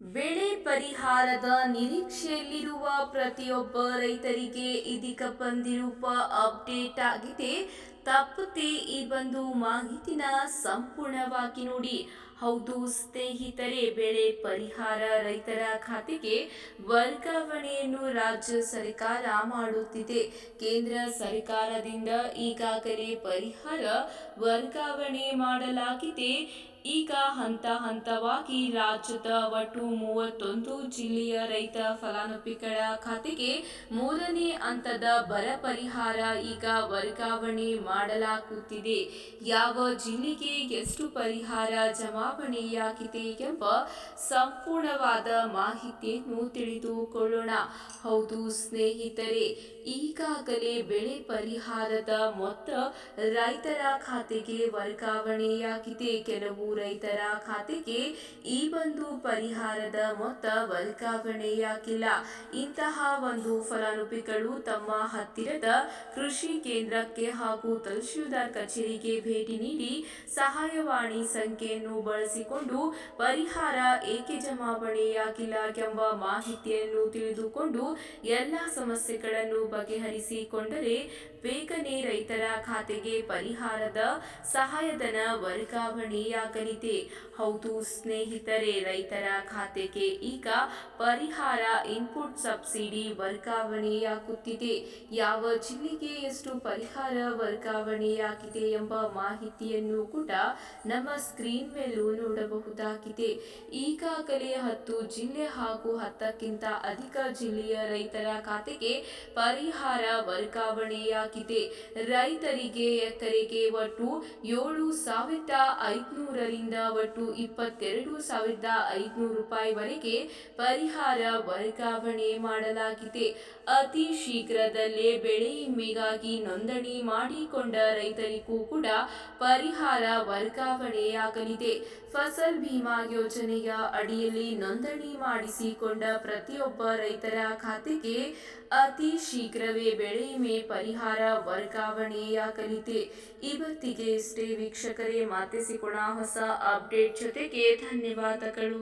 ಬೆಳೆ ಪರಿಹಾರದ ನಿರೀಕ್ಷೆಯಲ್ಲಿರುವ ಪ್ರತಿಯೊಬ್ಬ ರೈತರಿಗೆ ಇದೀಗ ಬಂದಿರುವ ಅಪ್ಡೇಟ್ ಆಗಿದೆ. ತಪ್ಪದೆ ಈ ಒಂದು ಮಾಹಿತಿನ ಸಂಪೂರ್ಣವಾಗಿ ನೋಡಿ. ಹೌದು, ಸ್ನೇಹಿತರೆ, ಬೆಳೆ ಪರಿಹಾರ ರೈತರ ಖಾತೆಗೆ ವರ್ಗಾವಣೆಯನ್ನು ರಾಜ್ಯ ಸರ್ಕಾರ ಮಾಡುತ್ತಿದೆ. ಕೇಂದ್ರ ಸರ್ಕಾರದಿಂದ ಈಗಾಗಲೇ ಪರಿಹಾರ ವರ್ಗಾವಣೆ ಮಾಡಲಾಗಿದೆ. ಈಗ ಹಂತ ಹಂತವಾಗಿ ರಾಜ್ಯದ ಒಟ್ಟು ಮೂವತ್ತೊಂದು ಜಿಲ್ಲೆಯ ರೈತ ಫಲಾನುಭವಿಗಳ ಖಾತೆಗೆ ಮೂರನೇ ಹಂತದ ಬರ ಪರಿಹಾರ ಈಗ ವರ್ಗಾವಣೆ ಮಾಡಲಾಗುತ್ತಿದೆ. ಯಾವ ಜಿಲ್ಲೆಗೆ ಎಷ್ಟು ಪರಿಹಾರ ಜಮಾವಣೆಯಾಗಿದೆ ಎಂಬ ಸಂಪೂರ್ಣವಾದ ಮಾಹಿತಿಯನ್ನು ತಿಳಿದುಕೊಳ್ಳೋಣ. ಹೌದು ಸ್ನೇಹಿತರೆ, ಈಗಾಗಲೇ ಬೆಳೆ ಪರಿಹಾರದ ಮೊತ್ತ ರೈತರ ಖಾತೆಗೆ ವರ್ಗಾವಣೆಯಾಗಿದೆ. ಕೆಲವು ರೈತರ ಖಾತೆಗೆ ಈ ಒಂದು ಪರಿಹಾರದ ಮೊತ್ತ ವರ್ಗಾವಣೆಯಾಗಿಲ್ಲ. ಇಂತಹ ಒಂದು ಫಲಾನುಭವಿಗಳು ತಮ್ಮ ಹತ್ತಿರದ ಕೃಷಿ ಕೇಂದ್ರಕ್ಕೆ ಹಾಗೂ ತಹಶೀಲ್ದಾರ್ ಕಚೇರಿಗೆ ಭೇಟಿ ನೀಡಿ ಸಹಾಯವಾಣಿ ಸಂಖ್ಯೆಯನ್ನು ಬಳಸಿಕೊಂಡು ಪರಿಹಾರ ಏಕೆ ಜಮಾವಣೆಯಾಗಿಲ್ಲ ಎಂಬ ಮಾಹಿತಿಯನ್ನು ತಿಳಿದುಕೊಂಡು ಎಲ್ಲ ಸಮಸ್ಯೆಗಳನ್ನು ಬಗೆಹರಿಸಿಕೊಂಡರೆ ಬೇಗನೆ ರೈತರ ಖಾತೆಗೆ ಪರಿಹಾರದ ಸಹಾಯಧನ ವರ್ಗಾವಣೆಯಾಗಲಿದೆ ಹೌದು ಸ್ನೇಹಿತರೆ, ರೈತರ ಖಾತೆಗೆ ಈಗ ಪರಿಹಾರ ಇನ್ಪುಟ್ ಸಬ್ಸಿಡಿ ವರ್ಗಾವಣೆಯಾಗುತ್ತಿದೆ. ಯಾವ ಜಿಲ್ಲೆಗೆ ಎಷ್ಟು ಪರಿಹಾರ ವರ್ಗಾವಣೆಯಾಗಿದೆ ಎಂಬ ಮಾಹಿತಿಯನ್ನು ಕೂಡ ನಮ್ಮ ಸ್ಕ್ರೀನ್ ಮೇಲೂ ನೋಡಬಹುದಾಗಿದೆ. ಈಗಾಗಲೇ ಹತ್ತು ಜಿಲ್ಲೆ ಹಾಗೂ ಹತ್ತಕ್ಕಿಂತ ಅಧಿಕ ಜಿಲ್ಲೆಯ ರೈತರ ಖಾತೆಗೆ ಪರಿಹಾರ ವರ್ಗಾವಣೆಯಾಗಿದೆ. ರೈತರಿಗೆ ಎಕರೆಗೆ ಒಟ್ಟು ಏಳು ಸಾವಿರದ ಐದುನೂರರಿಂದ ಒಟ್ಟು ಇಪ್ಪತ್ತೆರಡು ಸಾವಿರದ ಐದುನೂರು ರೂಪಾಯಿವರೆಗೆ ಪರಿಹಾರ ವರ್ಗಾವಣೆ ಮಾಡಲಾಗಿದೆ. ಅತಿ ಶೀಘ್ರದಲ್ಲೇ ಬೆಳೆ ವಿಮೆಗಾಗಿ ನೋಂದಣಿ ಮಾಡಿಕೊಂಡ ರೈತರಿಗೂ ಕೂಡ ಪರಿಹಾರ ವರ್ಗಾವಣೆಯಾಗಲಿದೆ. ಫಸಲ್ ಭೀಮಾ ಯೋಜನೆಯ ಅಡಿಯಲ್ಲಿ ನೋಂದಣಿ ಮಾಡಿಸಿಕೊಂಡ ಪ್ರತಿಯೊಬ್ಬ ರೈತರ ಖಾತೆಗೆ ಅತಿ ಶೀಘ್ರವೇ ಬೆಳೆ ವಿಮೆ ಪರಿಹಾರ ವರ್ಗಾವಣೆಯಾಗಲಿದೆ. ಇವತ್ತಿಗೆ ಇಷ್ಟೇ ವೀಕ್ಷಕರೇ ಮಾತಿಸಿಕೊಣ ಸಿಗೋಣ ಹೊಸ ಅಪ್ಡೇಟ್ ಜೊತೆಗೆ ಧನ್ಯವಾದಗಳು.